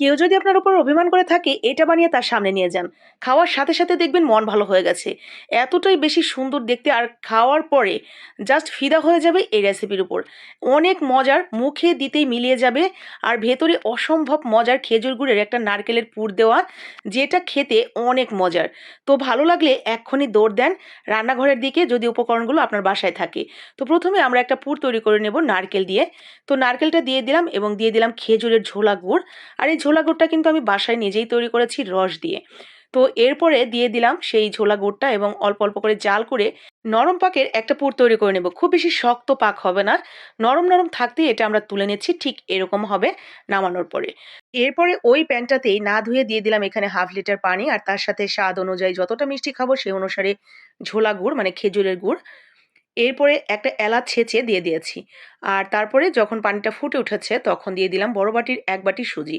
কেউ যদি আপনার উপর অভিমান করে থাকে, এটা বানিয়ে তার সামনে নিয়ে যান। খাওয়ার সাথে সাথে দেখবেন মন ভালো হয়ে গেছে। এতটাই বেশি সুন্দর দেখতে আর খাওয়ার পরে জাস্ট ফিদা হয়ে যাবে এই রেসিপির উপর। অনেক মজার মুখে দিতেই মিলিয়ে যাবে আর ভেতরে অসম্ভব মজার খেজুর গুড়ের একটা নারকেলের পুর দেওয়া, যেটা খেতে অনেক মজার। তো ভালো লাগলে এক্ষুনি দৌড় দেন রান্নাঘরের দিকে যদি উপকরণগুলো আপনার বাসায় থাকে। তো প্রথমে আমরা একটা পুর তৈরি করে নেব নারকেল দিয়ে। তো নারকেলটা দিয়ে দিলাম এবং দিয়ে দিলাম খেজুরের ঝোলা গুড়। আর এই ঝোলা গুড়টা কিন্তু আমি বাসায় নিজেই তৈরি করেছি রস দিয়ে। তো এরপরে দিয়ে দিলাম সেই ঝোলা গুড়টা এবং অল্প অল্প করে জাল করে নরম পাকের একটা পুর তৈরি করে নেব। খুব বেশি শক্ত পাক হবে না। নরম নরম থাকতেই এটা আমরা তুলে নিচ্ছি, ঠিক এরকম হবে নামানোর পরে। এরপরে ওই প্যানটাতেই না ধুয়ে দিয়ে দিলাম এখানে হাফ লিটার পানি আর তার সাথে স্বাদ অনুযায়ী যতটা মিষ্টি খাব সেই অনুসারে ঝোলা গুড় মানে খেজুরের গুড়। এরপরে একটা এলাচ ছেঁচে দিয়ে দিয়েছি। আর তারপরে যখন পানিটা ফুটে উঠেছে তখন দিয়ে দিলাম বড় বাটির এক বাটি সুজি।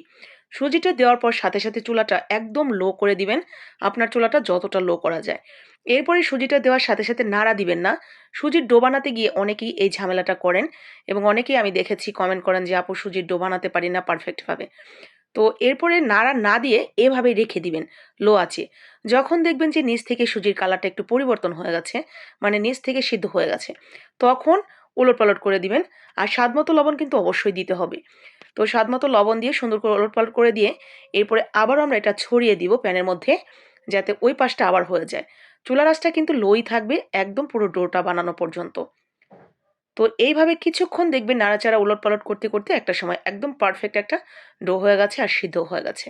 সুজিটা দেওয়ার পর সাথে সাথে চুলাটা একদম লো করে দিবেন। আপনার চুলাটা যতটা লো করা যায়। এরপরে সুজিটা দেওয়ার সাথে সাথে নাড়া দিবেন না। সুজির ডো বানাতে গিয়ে অনেকেই এই ঝামেলাটা করেন এবং অনেকেই আমি দেখেছি কমেন্ট করেন যে, আপু, সুজির ডো বানাতে পারি না পারফেক্টভাবে তো এরপরে নাড়া না দিয়ে এভাবেই রেখে দিবেন লো আছে যখন দেখবেন যে, নিচ থেকে সুজির কালারটা একটু পরিবর্তন হয়ে গেছে মানে নিচ থেকে সিদ্ধ হয়ে গেছে, তখন উলট পালট করে দিবেন। আর স্বাদ মতো লবণ কিন্তু অবশ্যই দিতে হবে। তো স্বাদ মতো লবণ দিয়ে সুন্দর করে ওলট পালট করে দিয়ে এরপরে আবারও আমরা এটা ছড়িয়ে দিব প্যানের মধ্যে যাতে ওই পাশটা আবার হয়ে যায়। চুলা রাসটা কিন্তু লোই থাকবে একদম পুরো ডোটা বানানো পর্যন্ত। তো এইভাবে কিছুক্ষণ দেখবেন নাড়াচাড়া উলট পালট করতে করতে একটা সময় একদম পারফেক্ট একটা ডো হয়ে গেছে আর সিদ্ধ হয়ে গেছে।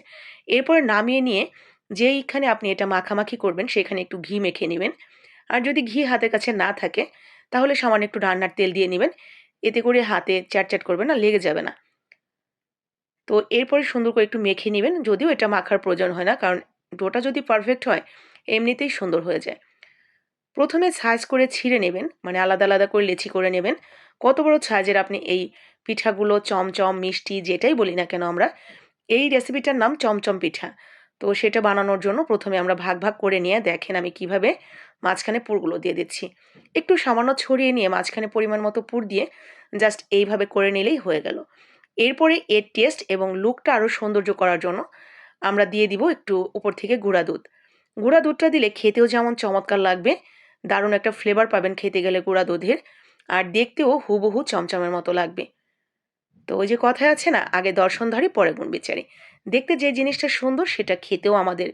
এরপরে নামিয়ে নিয়ে যেইখানে আপনি এটা মাখামাখি করবেন, সেখানে একটু ঘি মেখে নেবেন। আর যদি ঘি হাতের কাছে না থাকে তাহলে সামান্য একটু রান্নার তেল দিয়ে নেবেন। এতে করে হাতে চ্যাট করবে না, লেগে যাবে না। তো এরপরে সুন্দর করে একটু মেখে নেবেন, যদিও এটা মাখার প্রয়োজন হয় না, কারণ ডোটা যদি পারফেক্ট হয়, এমনিতেই সুন্দর হয়ে যায়। প্রথমে সাইজ করে ছিঁড়ে নেবেন মানে আলাদা আলাদা করে লেচি করে নেবেন। কত বড় সাইজের আপনি এই পিঠাগুলো, চমচম, মিষ্টি, যেটাই বলি না কেন আমরা, এই রেসিপিটার নাম চমচম পিঠা। তো সেটা বানানোর জন্য প্রথমে আমরা ভাগ ভাগ করে নিয়ে দেখেন আমি কীভাবে মাঝখানে পুরগুলো দিয়ে দিচ্ছি। একটু সামান্য ছড়িয়ে নিয়ে মাঝখানে পরিমাণ মতো পুর দিয়ে জাস্ট এইভাবে করে নিলেই হয়ে গেল। এরপরে এর টেস্ট এবং লুকটা আরও সৌন্দর্য করার জন্য আমরা দিয়ে দিব একটু উপর থেকে গুঁড়া দুধ। গুঁড়া দুধটা দিলে খেতেও যেমন চমৎকার লাগবে, দারুণ একটা ফ্লেভার পাবেন খেতে গেলে গুঁড়া দুধের, আর দেখতেও হুবহু চমচমের মতো লাগবে। তো ওই যে কথায় আছে না, আগে দর্শনধারী পরে গুণ বিচারি দেখতে যে জিনিসটা সুন্দর, সেটা খেতেও আমাদের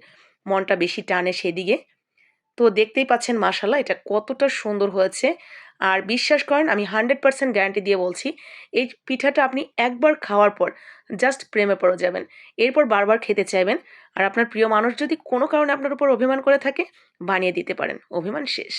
মনটা বেশি টানে সেদিকে। তো দেখতেই পাচ্ছেন মাসাল্লাহ এটা কতটা সুন্দর হয়েছে। আর বিশ্বাস করেন, আমি হান্ড্রেড পার্সেন্ট গ্যারান্টি দিয়ে বলছি, এই পিঠাটা আপনি একবার খাওয়ার পর জাস্ট প্রেমে পড়ে যাবেন। এরপর বারবার খেতে চাইবেন। আর আপনার প্রিয় মানুষ যদি কোনো কারণে আপনার উপর অভিমান করে থাকে, বানিয়ে দিতে পারেন। অভিমান শেষ।